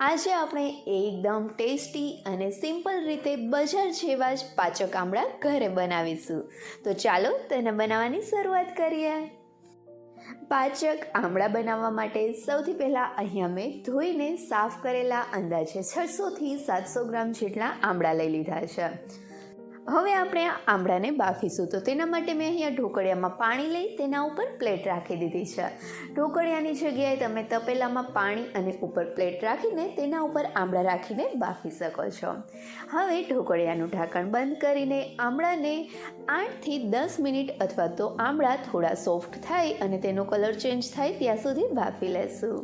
આજે આપણે એકદમ ટેસ્ટી અને સિમ્પલ રીતે બજાર જેવા જ પાચક આમળા ઘરે બનાવીશું. તો ચાલો તેને બનાવવાની શરૂઆત કરીએ. પાચક આમળા બનાવવા માટે સૌથી પહેલાં અહીંયા મેં ધોઈને સાફ કરેલા અંદાજે છસોથી સાતસો ગ્રામ જેટલા આમળા લઈ લીધા છે. હવે આપણે આ આમળાને બાફીશું. તો તેના માટે મેં અહીંયા ઢોકળિયામાં પાણી લઈ તેના ઉપર પ્લેટ રાખી દીધી છે. ઢોકળિયાની જગ્યાએ તમે તપેલામાં પાણી અને ઉપર પ્લેટ રાખીને તેના ઉપર આમળા રાખીને બાફી શકો છો. હવે ઢોકળિયાનું ઢાંકણ બંધ કરીને આમળાને આઠથી દસ મિનિટ અથવા તો આમળા થોડા સોફ્ટ થાય અને તેનો કલર ચેન્જ થાય ત્યાં સુધી બાફી લેશું.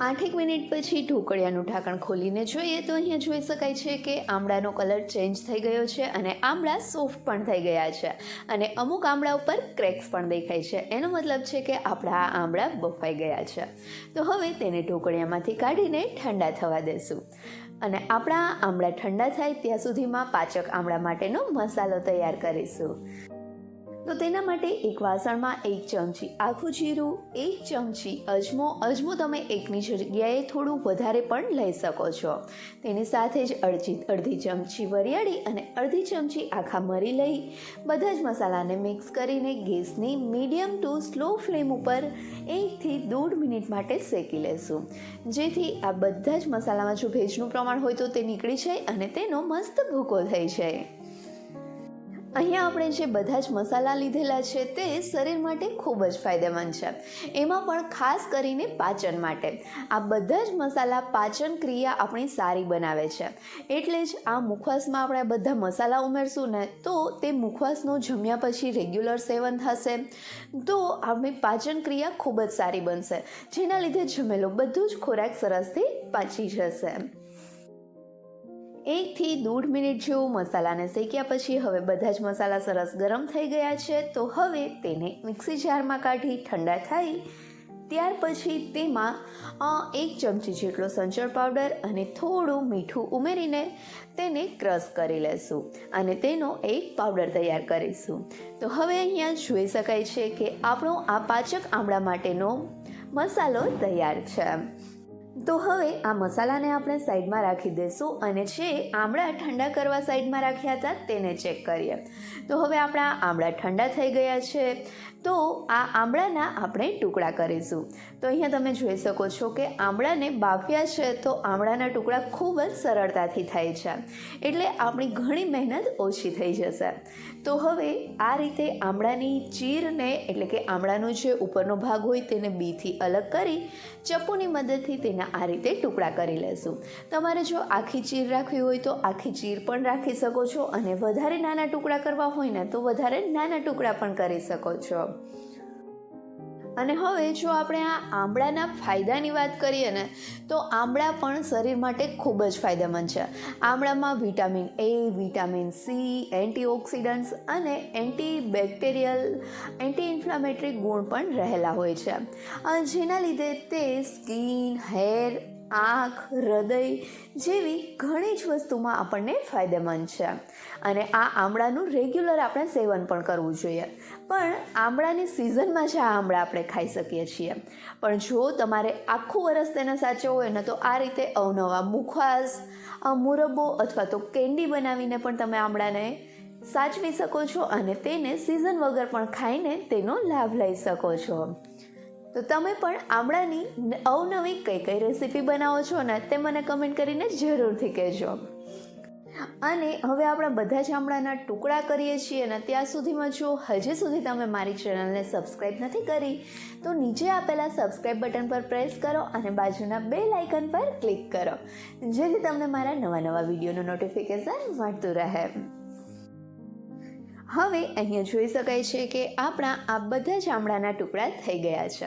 આઠેક મિનિટ પછી ઢોકળિયાનું ઢાંકણ ખોલીને જોઈએ તો અહીંયા જોઈ શકાય છે કે આમળાનો કલર ચેન્જ થઈ ગયો છે અને આમળા સોફ્ટ પણ થઈ ગયા છે અને અમુક આમળા ઉપર ક્રેક્સ પણ દેખાય છે. એનો મતલબ છે કે આપણા આમળા બફાઈ ગયા છે. તો હવે તેને ઢોકળિયામાંથી કાઢીને ઠંડા થવા દેશું. અને આપણા આમળા ઠંડા થાય ત્યાં સુધીમાં પાચક આમળા માટેનો મસાલો તૈયાર કરીશું. તો તેના માટે એક વાસણમાં એક ચમચી આખું જીરું, એક ચમચી અજમો. અજમો તમે એકની જગ્યાએ થોડું વધારે પણ લઈ શકો છો. તેની સાથે જ અડધી અડધી ચમચી વરિયાળી અને અડધી ચમચી આખા મરી લઈ બધા જ મસાલાને મિક્સ કરીને ગેસની મીડિયમ ટુ સ્લો ફ્લેમ ઉપર એકથી દોઢ મિનિટ માટે શેકી લેશું. જેથી આ બધા જ મસાલામાં જો ભેજનું પ્રમાણ હોય તો તે નીકળી જાય અને તેનો મસ્ત ભૂકો થઈ જાય. અહીંયા આપણે જે બધા જ મસાલા લીધેલા છે તે શરીર માટે ખૂબ જ ફાયદેમંદ છે. એમાં પણ ખાસ કરીને પાચન માટે. આ બધા જ મસાલા પાચન ક્રિયા આપણી સારી બનાવે છે. એટલે જ આ મુખવાસમાં આપણે બધા મસાલા ઉમેરશું ને તો તે મુખવાસનું જમ્યા પછી રેગ્યુલર સેવન થશે. તો આપણી પાચન ક્રિયા ખૂબ જ સારી બનશે. જેના લીધે જમેલો બધું જ ખોરાક સરસથી પાચી જશે. એકથી દોઢ મિનિટ જેવું મસાલાને શેક્યા પછી હવે બધા જ મસાલા સરસ ગરમ થઈ ગયા છે. તો હવે તેને મિક્સી જારમાં કાઢી ઠંડા થાય. ત્યાર પછી તેમાં એક ચમચી જેટલો સંચળ પાવડર અને થોડું મીઠું ઉમેરીને તેને ક્રશ કરી લેશું અને તેનો એક પાવડર તૈયાર કરીશું. તો હવે અહીંયા જોઈ શકાય છે કે આપણો આ પાચક આમળા માટેનો મસાલો તૈયાર છે. તો હવે આ મસાલાને આપણે સાઈડમાં રાખી દઈશું અને જે આમળા ઠંડા કરવા સાઈડમાં રાખ્યા હતા તેને ચેક કરીએ. તો હવે આપણા આમળા ઠંડા થઈ ગયા છે. તો આ આમળાના આપણે ટુકડા કરીશું. તો અહીંયા તમે જોઈ શકો છો કે આમળાને બાફ્યા છે તો આમળાના ટુકડા ખૂબ જ સરળતાથી થાય છે. એટલે આપણી ઘણી મહેનત ઓછી થઈ જશે. તો હવે આ રીતે આમળાની ચીરને એટલે કે આમળાનો જે ઉપરનો ભાગ હોય તેને બીથી અલગ કરી ચપ્પુની મદદથી તેના આ રીતે ટુકડા કરી લેશું. તમારે જો આખી ચીર રાખવી હોય તો આખી ચીર પણ રાખી શકો છો અને વધારે નાના ટુકડા કરવા હોય ને તો વધારે નાના ટુકડા પણ કરી શકો છો. અને હવે જો આપણે આ આમળાના ફાયદાની વાત કરીએ ને, તો આમળા પણ શરીર માટે ખૂબ જ ફાયદામંદ છે. આમળામાં vitamin A vitamin C antioxidants અને એન્ટી બેક્ટેરિયલ એન્ટી ઇન્ફ્લામેટરી ગુણ પણ રહેલા હોય છે. જેના લીધે તે સ્કિન, હેર આંખ, હૃદય જેવી ઘણી જ વસ્તુમાં આપણને ફાયદેમંદ છે. અને આ આમળાનું રેગ્યુલર આપણે સેવન પણ કરવું જોઈએ. પણ આમળાની સિઝનમાં જ આ આમળા આપણે ખાઈ શકીએ છીએ. પણ જો તમારે આખું વરસ તેને સાચવવું હોય, ને તો આ રીતે અવનવા મુખવાસ મુરબ્બો અથવા તો કેન્ડી બનાવીને પણ તમે આમળાને સાચવી શકો છો અને તેને સિઝન વગર પણ ખાઈને તેનો લાભ લઈ શકો છો. તો તમે પણ આમળાની અવનવી કઈ કઈ રેસીપી બનાવો છો ને તે મને કમેન્ટ કરીને જરૂરથી કહેજો. અને હવે આપણે બધા જ આમળાના ટુકડા કરીએ છીએ ને ત્યાં સુધીમાં જો હજી સુધી તમે મારી ચેનલને સબસ્ક્રાઈબ નથી કરી, તો નીચે આપેલા સબસ્ક્રાઈબ બટન પર પ્રેસ કરો અને બાજુના બે લાઇકન પર ક્લિક કરો, જેથી તમને મારા નવા નવા વિડીયોનું નોટિફિકેશન મળતું રહે. હવે અહીંયા જોઈ શકાય છે કે આપણા આ બધા જ આમળાના ટુકડા થઈ ગયા છે.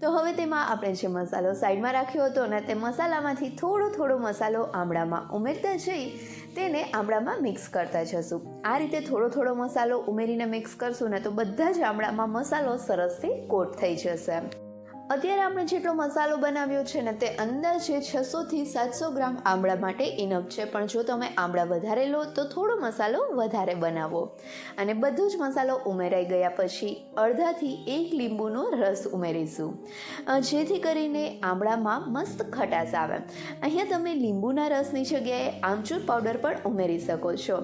તો હવે તેમાં આપણે જે મસાલો સાઈડમાં રાખ્યો હતો ને તે મસાલામાંથી થોડો થોડો મસાલો આમળામાં ઉમેરતા જઈ તેને આમળામાં મિક્સ કરતા જશું. આ રીતે થોડો થોડો મસાલો ઉમેરીને મિક્સ કરશું ને તો બધા જ આમળામાં મસાલો સરસથી કોટ થઈ જશે. અત્યારે આપણે જેટલો મસાલો બનાવ્યો છે ને તે અંદાજે છસોથી સાતસો ગ્રામ આમળા માટે ઇનફ છે. પણ જો તમે આમળા વધારે લો, તો થોડો મસાલો વધારે બનાવો. અને બધો જ મસાલો ઉમેરાઈ ગયા પછી અડધાથી એક લીંબુનો રસ ઉમેરીશું. જેથી કરીને આમળામાં મસ્ત ખટાશ આવે. અહીંયા તમે લીંબુના રસની જગ્યાએ આમચૂર પાવડર પણ ઉમેરી શકો છો.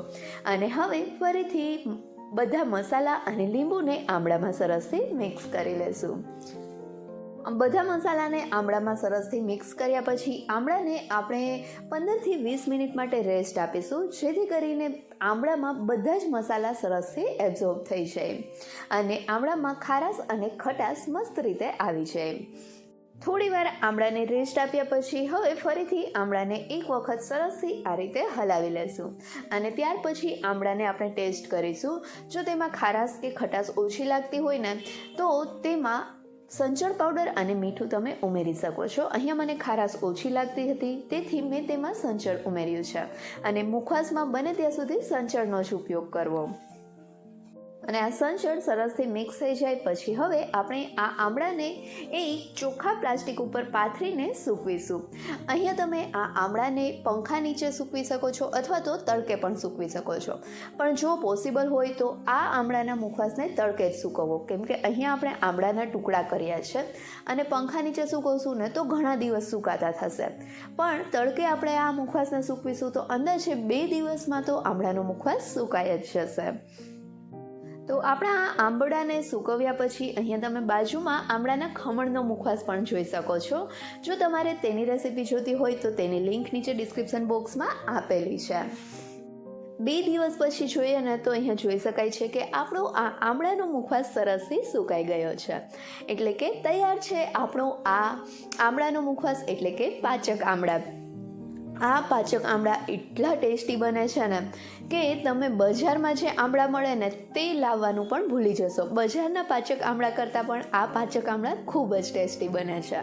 અને હવે ફરીથી બધા મસાલા અને લીંબુને આમળામાં સરસથી મિક્સ કરી લેશું. બધા મસાલાને આમળામાં સરસથી મિક્સ કર્યા પછી આમળાને આપણે પંદરથી વીસ મિનિટ માટે રેસ્ટ આપીશું, જેથી કરીને આમળામાં બધા જ મસાલા સરસથી એબ્ઝોર્બ થઈ જાય અને આમળામાં ખારાશ અને ખટાશ મસ્ત રીતે આવી જાય. થોડી વાર આમળાને રેસ્ટ આપ્યા પછી હવે ફરીથી આમળાને એક વખત સરસથી આ રીતે હલાવી લેશું અને ત્યાર પછી આમળાને આપણે ટેસ્ટ કરીશું. જો તેમાં ખારાશ કે ખટાશ ઓછી લાગતી હોય ને, તો તેમાં સંચળ પાવડર અને મીઠું તમે ઉમેરી શકો છો. અહીંયા મને ખારાશ ઓછી લાગતી હતી, તેથી મેં તેમાં સંચળ ઉમેર્યું છે. અને મુખવાસમાં બને ત્યાં સુધી સંચળનો જ ઉપયોગ કરવો. અને આ સનશેડ સરસથી મિક્સ થઈ જાય. પછી હવે આપણે આ આમળાને એક ચોખ્ખા પ્લાસ્ટિક ઉપર પાથરીને સૂકવીશું. અહીંયા તમે આ આમળાને પંખા નીચે સૂકવી શકો છો અથવા તો તડકે પણ સૂકવી શકો છો. પણ જો પોસિબલ હોય તો આ આમળાના મુખવાસને તડકે જ સૂકવવો કેમ કે અહીંયા આપણે આમળાના ટુકડા કર્યા છે અને પંખા નીચે સૂકવશું ને તો ઘણા દિવસ સુકાતા થશે. પણ તડકે આપણે આ મુખવાસને સૂકવીશું તો અંદાજે બે દિવસમાં તો આમળાનો મુખવાસ સુકાઈ જ જશે. તો આપણા આ આંબળાને સૂકવ્યા પછી અહીંયા તમે બાજુમાં આમળાના ખમણનો મુખવાસ પણ જોઈ શકો છો. જો તમારે તેની રેસીપી જોતી હોય તો તેની લિંક નીચે ડિસ્ક્રિપ્શન બોક્સમાં આપેલી છે. બે દિવસ પછી જોઈએ ને તો અહીંયા જોઈ શકાય છે કે આપણો આ આમળાનો મુખવાસ સરસથી સુકાઈ ગયો છે. એટલે કે તૈયાર છે આપણો આ આંબળાનો મુખવાસ એટલે કે પાચક આમળા. આ પાચક આમળા એટલા ટેસ્ટી બને છે ને કે તમે બજારમાં જે આમળા મળે ને તે લાવવાનું પણ ભૂલી જશો. બજારના પાચક આમળા કરતાં પણ આ પાચક આમળા ખૂબ જ ટેસ્ટી બને છે.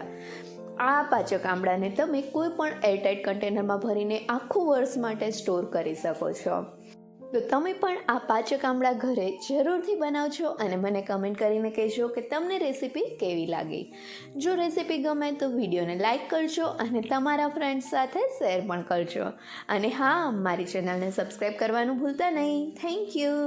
આ પાચક આમળાને તમે કોઈ પણ એરટાઇટ કન્ટેનરમાં ભરીને આખું વર્ષ માટે સ્ટોર કરી શકો છો. તો તમે પણ આ પાચક આમળા ઘરે જરૂરથી બનાવજો અને મને કમેન્ટ કરીને કહેજો કે તમને રેસીપી કેવી લાગી. જો રેસીપી ગમે તો વિડીયોને લાઇક કરજો અને તમારા ફ્રેન્ડ્સ સાથે શેર પણ કરજો. અને હા, મારી ચેનલને સબસ્ક્રાઈબ કરવાનું ભૂલતા નહીં. Thank you